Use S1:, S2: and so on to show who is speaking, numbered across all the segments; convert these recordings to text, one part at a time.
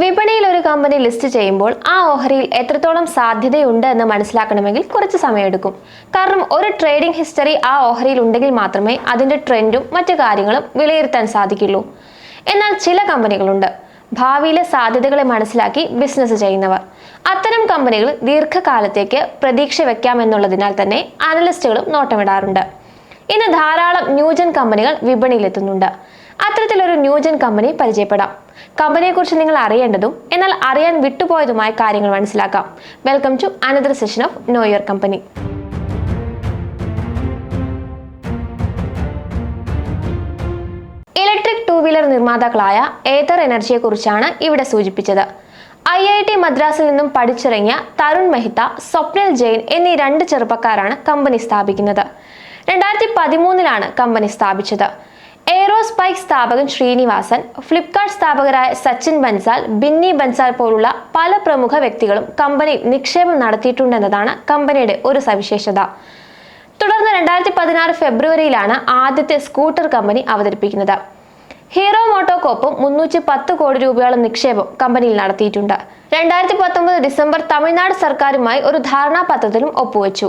S1: വിപണിയിൽ ഒരു company list ചെയ്യുമ്പോൾ ആ ഓഹരിയിൽ എത്രത്തോളം സാധ്യതയുണ്ട് എന്ന് മനസ്സിലാക്കണമെങ്കിൽ കുറച്ച് സമയമെടുക്കും. കാരണം ഒരു ട്രേഡിംഗ് ഹിസ്റ്ററി ആ ഓഹരിയിൽ ഉണ്ടെങ്കിൽ മാത്രമേ അതിന്റെ ട്രെൻഡും മറ്റു കാര്യങ്ങളും വിലയിരുത്താൻ സാധിക്കുള്ളൂ. എന്നാൽ ചില കമ്പനികളുണ്ട്. ഭാവിയിലെ സാധ്യതകളെ മനസ്സിലാക്കി ബിസിനസ് ചെയ്യുന്നവർ. അത്തരം കമ്പനികൾ ദീർഘകാലത്തേക്ക് പ്രതീക്ഷ വെക്കാമെന്നുള്ളതിനാൽ തന്നെ അനലിസ്റ്റുകളും നോട്ടമിടാറുണ്ട്. ഇന്ന് ധാരാളം ന്യൂജൻ കമ്പനികൾ വിപണിയിലെത്തുന്നുണ്ട്. അത്തരത്തിലൊരു ന്യൂജൻ കമ്പനി പരിചയപ്പെടാം. കമ്പനിയെക്കുറിച്ച് നിങ്ങൾ അറിയേണ്ടതും എന്നാൽ അറിയാൻ വിട്ടുപോയതുമായ കാര്യങ്ങൾ മനസ്സിലാക്കാം. Welcome to another session of know your company electric two wheeler നിർമ്മാതാക്കളായ Ather എനർജിയെക്കുറിച്ചാണ് ഇവിടെ സൂചിപ്പിച്ചത്. ഐ ഐ ടി മദ്രാസിൽ നിന്നും പഠിച്ചിറങ്ങിയ തരുൺ മെഹ്ത്ത സ്വപ്നിൽ ജെയിൻ എന്നീ രണ്ട് ചെറുപ്പക്കാരാണ് കമ്പനി സ്ഥാപിക്കുന്നത്. രണ്ടായിരത്തി പതിമൂന്നിലാണ് കമ്പനി സ്ഥാപിച്ചത്. എയ്റോസ്പൈക്ക് സ്ഥാപകൻ ശ്രീനിവാസൻ ഫ്ലിപ്കാർട്ട് സ്ഥാപകരായ സച്ചിൻ ബൻസാൽ ബിന്നി ബൻസാൽ പോലുള്ള പല പ്രമുഖ വ്യക്തികളും കമ്പനിയിൽ നിക്ഷേപം നടത്തിയിട്ടുണ്ടെന്നതാണ് കമ്പനിയുടെ ഒരു സവിശേഷത. തുടർന്ന് രണ്ടായിരത്തി പതിനാറ് ഫെബ്രുവരിയിലാണ് ആദ്യത്തെ സ്കൂട്ടർ കമ്പനി അവതരിപ്പിക്കുന്നത്. ഹീറോ മോട്ടോകോപ്പും മുന്നൂറ്റി പത്ത് കോടി രൂപയോളം നിക്ഷേപം കമ്പനിയിൽ നടത്തിയിട്ടുണ്ട്. രണ്ടായിരത്തി പത്തൊമ്പത് ഡിസംബർ തമിഴ്നാട് സർക്കാരുമായി ഒരു ധാരണാപത്രത്തിലും ഒപ്പുവെച്ചു.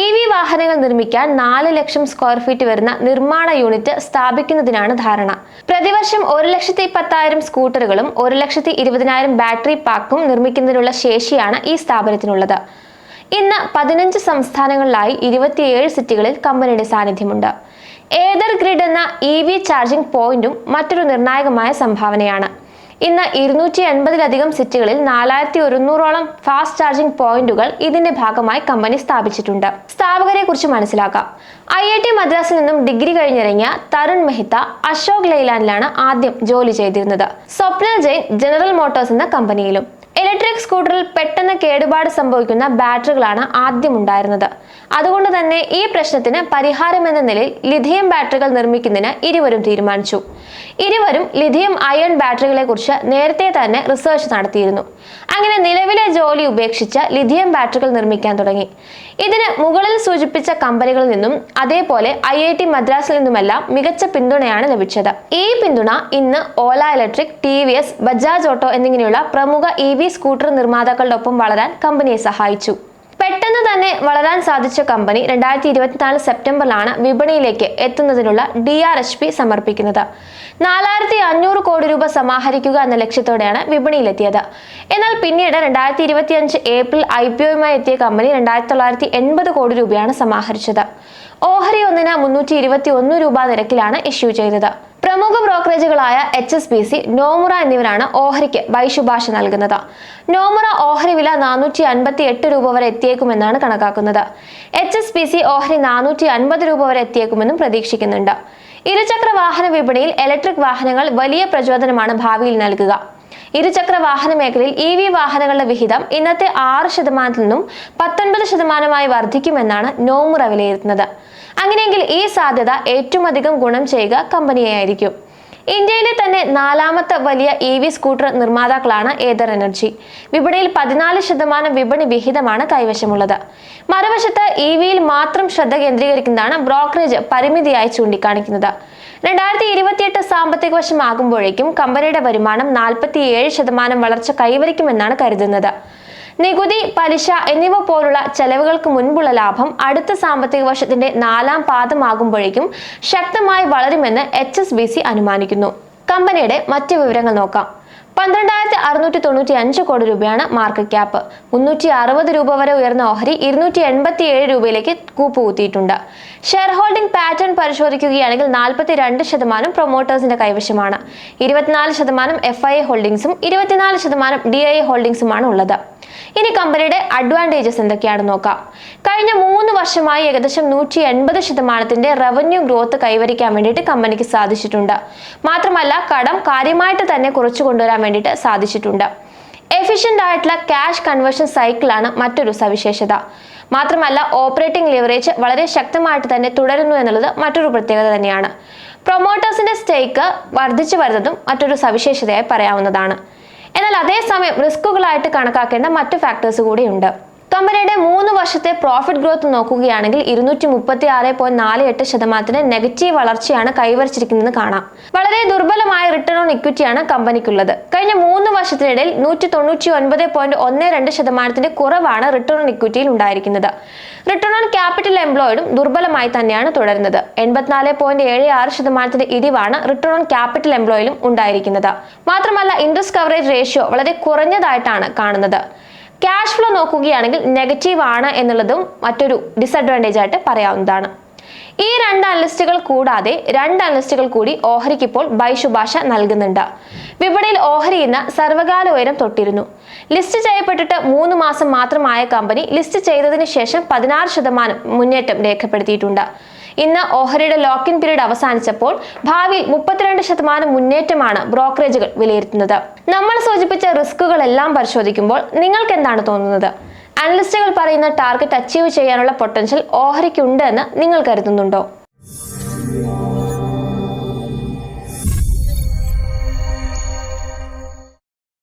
S1: ഇ വി വാഹനങ്ങൾ നിർമ്മിക്കാൻ നാല് ലക്ഷം സ്ക്വയർ ഫീറ്റ് വരുന്ന നിർമ്മാണ യൂണിറ്റ് സ്ഥാപിക്കുന്നതിനാണ് ധാരണ. പ്രതിവർഷം ഒരു ലക്ഷത്തി പത്തായിരം സ്കൂട്ടറുകളും ഒരു ലക്ഷത്തി ഇരുപതിനായിരം ബാറ്ററി പാക്കും നിർമ്മിക്കുന്നതിനുള്ള ശേഷിയാണ് ഈ സ്ഥാപനത്തിനുള്ളത്. ഇന്ന് പതിനഞ്ച് സംസ്ഥാനങ്ങളിലായി ഇരുപത്തിയേഴ് സിറ്റികളിൽ കമ്പനിയുടെ സാന്നിധ്യമുണ്ട്. ഏതർ ഗ്രിഡ് എന്ന ഇ വി ചാർജിംഗ് പോയിന്റും മറ്റൊരു നിർണായകമായ സംഭാവനയാണ്. ഇന്ന് ഇരുന്നൂറ്റി എൺപതിലധികം സിറ്റികളിൽ നാലായിരത്തി ഒരുന്നൂറോളം ഫാസ്റ്റ് ചാർജിംഗ് പോയിന്റുകൾ ഇതിന്റെ ഭാഗമായി കമ്പനി സ്ഥാപിച്ചിട്ടുണ്ട്. സ്ഥാപകരെ കുറിച്ച് മനസ്സിലാക്കാം. ഐ ഐ ടി മദ്രാസിൽ നിന്നും ഡിഗ്രി കഴിഞ്ഞിറങ്ങിയ തരുൺ മെഹ്ത്ത അശോക് ലൈലാൻഡിലാണ് ആദ്യം ജോലി ചെയ്തിരുന്നത്. സ്വപ്ന ജെയിൻ ജനറൽ മോട്ടോഴ്സ് എന്ന കമ്പനിയിലും ഇലക്ട്രിക് സ്കൂട്ടറിൽ പെട്ടെന്ന് കേടുപാട് സംഭവിക്കുന്ന ബാറ്ററികളാണ് ആദ്യം ഉണ്ടായിരുന്നത്. അതുകൊണ്ട് തന്നെ ഈ പ്രശ്നത്തിന് പരിഹാരം എന്ന നിലയിൽ ലിഥിയം ബാറ്ററികൾ നിർമ്മിക്കുന്നതിന് ഇരുവരും തീരുമാനിച്ചു. ഇരുവരും ലിഥിയം അയൺ ബാറ്ററികളെ കുറിച്ച് നേരത്തെ തന്നെ റിസർച്ച് നടത്തിയിരുന്നു. അങ്ങനെ നിലവിലെ ജോലി ഉപേക്ഷിച്ച് ലിഥിയം ബാറ്ററികൾ നിർമ്മിക്കാൻ തുടങ്ങി. ഇതിന് മുകളിൽ സൂചിപ്പിച്ച കമ്പനികളിൽ നിന്നും അതേപോലെ ഐ ഐ ടി മദ്രാസിൽ നിന്നുമെല്ലാം മികച്ച പിന്തുണയാണ് ലഭിച്ചത്. ഈ പിന്തുണ ഇന്ന് Ola electric T V S Bajaj auto എന്നിങ്ങനെയുള്ള പ്രമുഖ ഇ വി സ്കൂട്ടർ നിർമ്മാതാക്കളുടെ ഒപ്പം വളരാൻ കമ്പനിയെ സഹായിച്ചു. പെട്ടെന്ന് തന്നെ വളരാൻ സാധിച്ച കമ്പനി രണ്ടായിരത്തി ഇരുപത്തിനാല് സെപ്റ്റംബറിലാണ് വിപണിയിലേക്ക് എത്തുന്നതിനുള്ള ഡി ആർ എച്ച് പി സമർപ്പിക്കുന്നത്. നാലായിരത്തി അഞ്ഞൂറ് കോടി രൂപ സമാഹരിക്കുക എന്ന ലക്ഷ്യത്തോടെയാണ് വിപണിയിലെത്തിയത്. എന്നാൽ പിന്നീട് രണ്ടായിരത്തി ഇരുപത്തിയഞ്ച് ഏപ്രിൽ ഐ പി ഒയുമായി എത്തിയ കമ്പനി രണ്ടായിരത്തി തൊള്ളായിരത്തി എൺപത് കോടി രൂപയാണ് സമാഹരിച്ചത്. ഓഹരി ഒന്നിന് മുന്നൂറ്റി ഇരുപത്തി ഒന്ന് രൂപ നിരക്കിലാണ് ഇഷ്യൂ ചെയ്തത്. പ്രമുഖ ബ്രോക്കറേജുകളായ H S B C Nomura എന്നിവരാണ് ഓഹരിക്ക് വൈശുപാർശ നൽകുന്നത്. നോമുറ ഓഹരി വില നാനൂറ്റി അൻപത്തി എട്ട് രൂപ വരെ എത്തിയേക്കുമെന്നാണ് കണക്കാക്കുന്നത്. എച്ച് എസ് ബി സി ഓഹരി നാനൂറ്റി അൻപത് രൂപ വരെ എത്തിയേക്കുമെന്നും പ്രതീക്ഷിക്കുന്നുണ്ട്. ഇരുചക്ര വാഹന വിപണിയിൽ ഇലക്ട്രിക് വാഹനങ്ങൾ വലിയ പ്രചോദനമാണ് ഭാവിയിൽ നൽകുക. ഇരുചക്ര വാഹന മേഖലയിൽ ഇ വി വാഹനങ്ങളുടെ വിഹിതം ഇന്നത്തെ ആറ് ശതമാനത്തിൽ നിന്നും പത്തൊൻപത് ശതമാനമായി വർദ്ധിക്കുമെന്നാണ് നോമുറ വിലയിരുത്തുന്നത്. അങ്ങനെയെങ്കിൽ ഈ സാധ്യത ഏറ്റവും അധികം ഗുണം ചെയ്യുക കമ്പനിയായിരിക്കും. ഇന്ത്യയിലെ തന്നെ നാലാമത്തെ വലിയ ഇ വി സ്കൂട്ടർ നിർമ്മാതാക്കളാണ് ഏതർ എനർജി വിപണിയിൽ പതിനാല് ശതമാനം വിപണി വിഹിതമാണ് കൈവശമുള്ളത്. മറുവശത്ത് ഇ വിയിൽ മാത്രം ശ്രദ്ധ കേന്ദ്രീകരിക്കുന്നതാണ് ബ്രോക്കറേജ് പരിമിതിയായി ചൂണ്ടിക്കാണിക്കുന്നത്. രണ്ടായിരത്തി ഇരുപത്തിയെട്ട് സാമ്പത്തിക വർഷമാകുമ്പോഴേക്കും കമ്പനിയുടെ വരുമാനം നാൽപ്പത്തിയേഴ് ശതമാനം വളർച്ച കൈവരിക്കുമെന്നാണ് കരുതുന്നത്. നികുതി പലിശ എന്നിവ പോലുള്ള ചെലവുകൾക്ക് മുൻപുള്ള ലാഭം അടുത്ത സാമ്പത്തിക വർഷത്തിന്റെ നാലാം പാദമാകുമ്പോഴേക്കും ശക്തമായി വളരുമെന്ന് എച്ച് അനുമാനിക്കുന്നു. കമ്പനിയുടെ മറ്റു വിവരങ്ങൾ നോക്കാം. പന്ത്രണ്ടായിരത്തി അറുന്നൂറ്റി തൊണ്ണൂറ്റി അഞ്ച് കോടി രൂപയാണ് മാർക്കറ്റ് ക്യാപ്പ് മുന്നൂറ്റി അറുപത് രൂപ വരെ ഉയർന്ന ഓഹരി ഇരുന്നൂറ്റി എൺപത്തി ഏഴ് രൂപയിലേക്ക് കൂപ്പുകുത്തിയിട്ടുണ്ട്. ഷെയർ ഹോൾഡിംഗ് പാറ്റേൺ പരിശോധിക്കുകയാണെങ്കിൽ നാൽപ്പത്തി രണ്ട് ശതമാനം പ്രൊമോട്ടേഴ്സിന്റെ കൈവശമാണ്. ഇരുപത്തിനാല് ശതമാനം എഫ് ഐ ഹോൾഡിംഗ്സും ഇരുപത്തിനാല് ശതമാനം ഡി ഐ ഹോൾഡിംഗ്സുമാണ് ഉള്ളത്. ഇനി കമ്പനിയുടെ അഡ്വാന്റേജസ് എന്തൊക്കെയാണെന്ന് നോക്കാം. കഴിഞ്ഞ മൂന്ന് വർഷമായി ഏകദേശം നൂറ്റി എൺപത് ശതമാനത്തിന്റെ റവന്യൂ ഗ്രോത്ത് കൈവരിക്കാൻ വേണ്ടിയിട്ട് കമ്പനിക്ക് സാധിച്ചിട്ടുണ്ട്. മാത്രമല്ല കടം കാര്യമായിട്ട് തന്നെ കുറച്ചു കൊണ്ടുവരാൻ വേണ്ടിയിട്ട് സാധിച്ചിട്ടുണ്ട്. എഫിഷ്യന്റ് ആയിട്ടുള്ള ക്യാഷ് കൺവേർഷൻ സൈക്കിളാണ് മറ്റൊരു സവിശേഷത. മാത്രമല്ല ഓപ്പറേറ്റിംഗ് ലിവറേജ് വളരെ ശക്തമായിട്ട് തന്നെ തുടരുന്നു എന്നുള്ളത് മറ്റൊരു പ്രത്യേകത തന്നെയാണ്. പ്രൊമോട്ടേഴ്സിന്റെ സ്റ്റേക്ക് വർദ്ധിച്ചു വരുന്നതും മറ്റൊരു സവിശേഷതയായി പറയാവുന്നതാണ്. എന്നാൽ അതേസമയം റിസ്കുകളായിട്ട് കണക്കാക്കേണ്ട മറ്റു ഫാക്ടേഴ്സ് കൂടിയുണ്ട് കമ്പനിയുടെ മൂന്ന് വർഷത്തെ പ്രോഫിറ്റ് ഗ്രോത്ത് നോക്കുകയാണെങ്കിൽ ഇരുന്നൂറ്റി മുപ്പത്തി ആറ് പോയിന്റ് നാല് എട്ട് ശതമാനത്തിന് നെഗറ്റീവ് വളർച്ചയാണ് കൈവരിച്ചിരിക്കുന്നത് കാണാം. വളരെ ദുർബലമായ റിട്ടേൺ ഓൺ ഇക്വിറ്റിയാണ് കമ്പനിക്കുള്ളത്. കഴിഞ്ഞ മൂന്ന് വർഷത്തിനിടയിൽ നൂറ്റി തൊണ്ണൂറ്റി ഒൻപത് പോയിന്റ് ഒന്ന് രണ്ട് ശതമാനത്തിന്റെ കുറവാണ് റിട്ടേൺ ഓൺ ഇക്വിറ്റിയിൽ ഉണ്ടായിരിക്കുന്നത്. റിട്ടേൺ ഓൺ ക്യാപിറ്റൽ എംപ്ലോയിഡും ദുർബലമായി തന്നെയാണ് തുടരുന്നത്. എൺപത്തിനാല് പോയിന്റ് ഏഴ് ആറ് ശതമാനത്തിന്റെ ഇടിവാണ് റിട്ടേൺ ഓൺ ക്യാപിറ്റൽ എംപ്ലോയിലും ഉണ്ടായിരിക്കുന്നത്. മാത്രമല്ല ഇൻട്രസ്റ്റ് കവറേജ് റേഷ്യോ വളരെ കുറഞ്ഞതായിട്ടാണ് കാണുന്നത്. ക്യാഷ് ഫ്ലോ നോക്കുകയാണെങ്കിൽ നെഗറ്റീവ് ആണ് എന്നുള്ളതും മറ്റൊരു ഡിസഡ്വാന്റേജ് ആയിട്ട് പറയാവുന്നതാണ്. ഈ രണ്ട് അനലിസ്റ്റുകൾ കൂടാതെ രണ്ട് അനലിസ്റ്റുകൾ കൂടി ഓഹരിക്ക് ഇപ്പോൾ ബൈ ശുപാർശ നൽകുന്നുണ്ട്. വിപണിയിൽ ഓഹരി ഇന്ന് സർവകാല ഉയരം തൊട്ടിരുന്നു. ലിസ്റ്റ് ചെയ്യപ്പെട്ടിട്ട് മൂന്ന് മാസം മാത്രമായ കമ്പനി ലിസ്റ്റ് ചെയ്തതിന് ശേഷം പതിനാറ് ശതമാനം മുന്നേറ്റം രേഖപ്പെടുത്തിയിട്ടുണ്ട്. ഇന്ന് ഓഹരിയുടെ ലോക്ക് ഇൻ പീരീഡ് അവസാനിച്ചപ്പോൾ ഭാവിയിൽ മുപ്പത്തിരണ്ട് ശതമാനം മുന്നേറ്റമാണ് ബ്രോക്കറേജുകൾ വിലയിരുത്തുന്നത്. നമ്മൾ സൂചിപ്പിച്ച റിസ്കുകളെല്ലാം പരിശോധിക്കുമ്പോൾ നിങ്ങൾക്ക് എന്താണ് തോന്നുന്നത്? അനലിസ്റ്റുകൾ പറയുന്ന ടാർഗറ്റ് അച്ചീവ് ചെയ്യാനുള്ള പൊട്ടൻഷ്യൽ ഓഹരിക്കുണ്ട് എന്ന് നിങ്ങൾ കരുതുന്നുണ്ടോ?